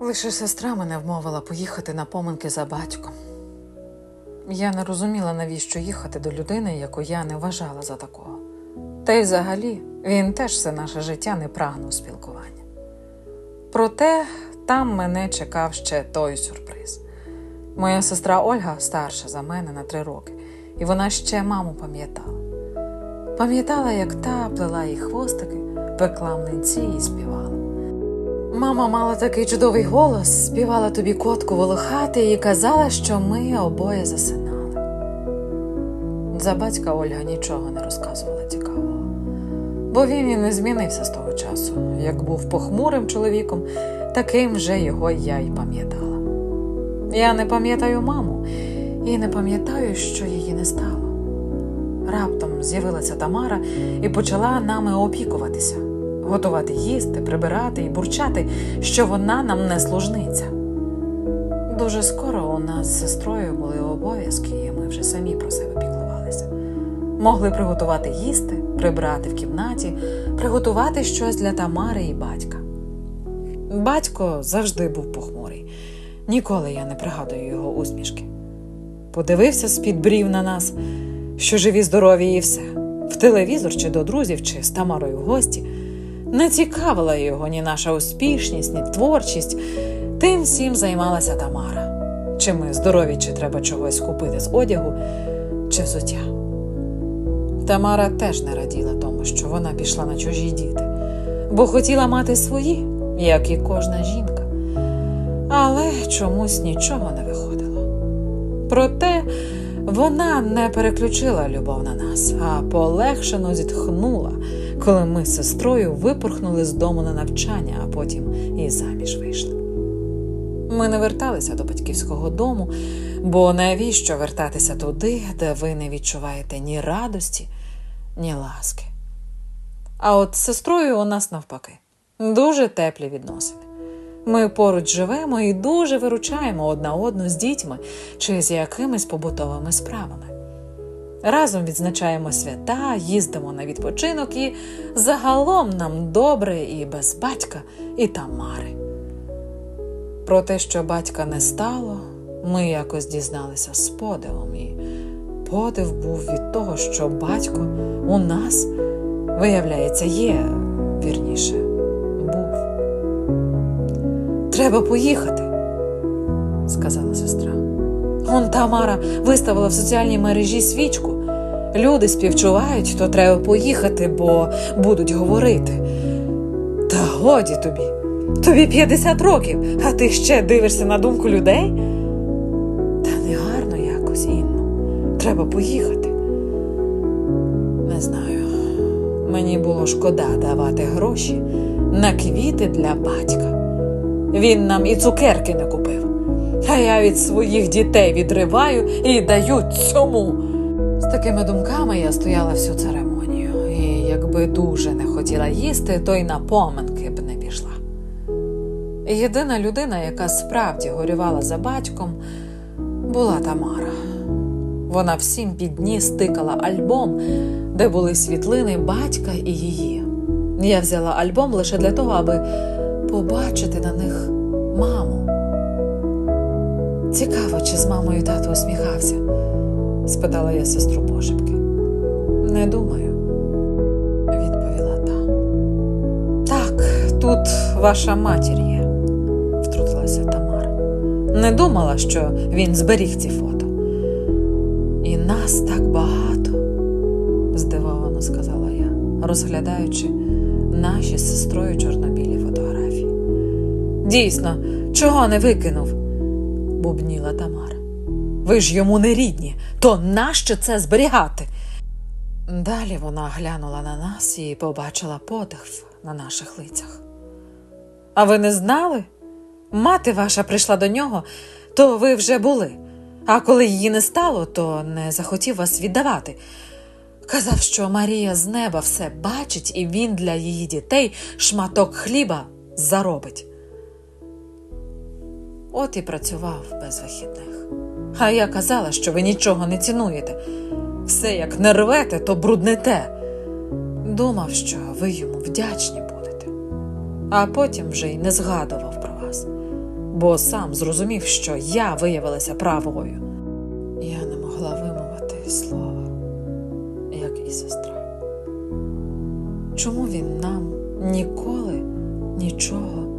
Лише сестра мене вмовила поїхати на поминки за батьком. Я не розуміла, навіщо їхати до людини, яку я не вважала за такого. Та й взагалі він теж все наше життя не прагнув спілкування. Проте там мене чекав ще той сюрприз. Моя сестра Ольга старша за мене на три роки, і вона ще маму пам'ятала. Пам'ятала, як та плела їй хвостики, пекла млинці і співала. Мама мала такий чудовий голос, співала тобі котку волохати і казала, що ми обоє засинали. За батька Ольга нічого не розказувала цікавого, бо він і не змінився з того часу. Як був похмурим чоловіком, таким же його я й пам'ятала. Я не пам'ятаю маму і не пам'ятаю, що її не стало. Раптом з'явилася Тамара і почала нами опікуватися, готувати їсти, прибирати і бурчати, що вона нам не служниця. Дуже скоро у нас з сестрою були обов'язки, і ми вже самі про себе піклувалися. Могли приготувати їсти, прибрати в кімнаті, приготувати щось для Тамари і батька. Батько завжди був похмурий. Ніколи я не пригадую його усмішки. Подивився з-під брів на нас, що живі, здорові і все. В телевізор чи до друзів, чи з Тамарою в гості. Не цікавила його ні наша успішність, ні творчість. Тим всім займалася Тамара. Чи ми здорові, чи треба чогось купити з одягу, чи взуття. Тамара теж не раділа тому, що вона пішла на чужі діти, бо хотіла мати свої, як і кожна жінка. Але чомусь нічого не виходило. Проте вона не переключила любов на нас, а полегшено зітхнула, коли ми з сестрою випорхнули з дому на навчання, а потім і заміж вийшли. Ми не верталися до батьківського дому, бо навіщо вертатися туди, де ви не відчуваєте ні радості, ні ласки. А от з сестрою у нас навпаки дуже теплі відносини. Ми поруч живемо і дуже виручаємо одна одну з дітьми чи з якимись побутовими справами. Разом відзначаємо свята, їздимо на відпочинок і загалом нам добре і без батька, і Тамари. Про те, що батька не стало, ми якось дізналися з подивом, і подив був від того, що батько у нас, виявляється, є, вірніше, був. Треба поїхати, сказала сестра. Он Тамара виставила в соціальній мережі свічку. Люди співчувають, то треба поїхати, бо будуть говорити. Та годі тобі. Тобі 50 років, а ти ще дивишся на думку людей? Та не гарно якось, Інно. Треба поїхати. Не знаю. Мені було шкода давати гроші на квіти для батька. Він нам і цукерки не купив. А я від своїх дітей відриваю і даю цьому. З такими думками я стояла всю церемонію, і якби дуже не хотіла їсти, то й на поминки б не пішла. Єдина людина, яка справді горювала за батьком, була Тамара. Вона всім під ніс тикала альбом, де були світлини батька і її. Я взяла альбом лише для того, аби побачити на них маму. Цікаво, чи з мамою тато усміхався? спитала я сестру пошепки. Не думаю, відповіла та. Так, тут ваша матір є, втрутилася Тамара. Не думала, що він зберіг ці фото. І нас так багато, здивовано сказала я, розглядаючи наші з сестрою чорнобілі фотографії. Дійсно, чого не викинув? Бубніла Тамара. Ви ж йому не рідні, то нащо це зберігати? Далі вона глянула на нас і побачила подих на наших лицях. А ви не знали? Мати ваша прийшла до нього, то ви вже були. А коли її не стало, то не захотів вас віддавати. Казав, що Марія з неба все бачить, і він для її дітей шматок хліба заробить. От і працював без вихідних. А я казала, що ви нічого не цінуєте. Все як не рвете, то бруднете. Думав, що ви йому вдячні будете, а потім вже й не згадував про вас. бо сам зрозумів, що я виявилася правою. Я не могла вимовити слова, як і сестра. Чому він нам ніколи нічого